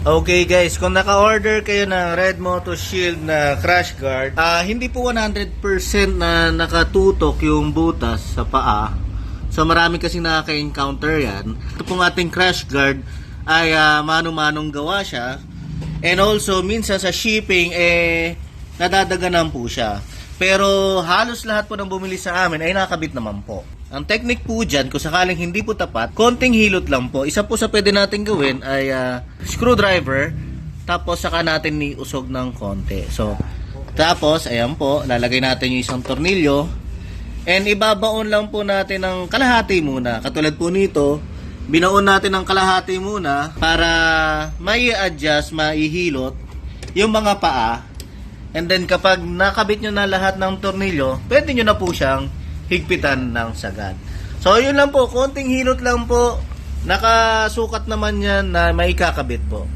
Okay guys, kung naka-order kayo ng Red Moto Shield na crash guard, ah hindi po 100% na nakatutok yung butas sa paa. So marami kasi nakaka-encounter yan. Ito pong ating crash guard ay ah, mano-manong gawa siya. And also, minsan sa shipping, eh, nadadaganan po siya. Pero halos lahat po ng bumili sa amin ay nakakabit naman po. Ang technique po dyan, kung sakaling hindi po tapat, konting hilot lang po. Isa po sa pwede natin gawin ay ah, screwdriver, tapos saka natin niusog ng konti. So, tapos, ayan po, lalagay natin yung isang tornilyo. And ibabaon lang po natin ng kalahati muna. Katulad po nito, binaon natin ng kalahati muna para mai adjust maihilot yung mga paa. And then kapag nakabit nyo na lahat ng tornilyo, pwede nyo na po siyang higpitan ng sagad. So yun lang po, konting hilot lang po. Nakasukat naman yan na may kakabit po.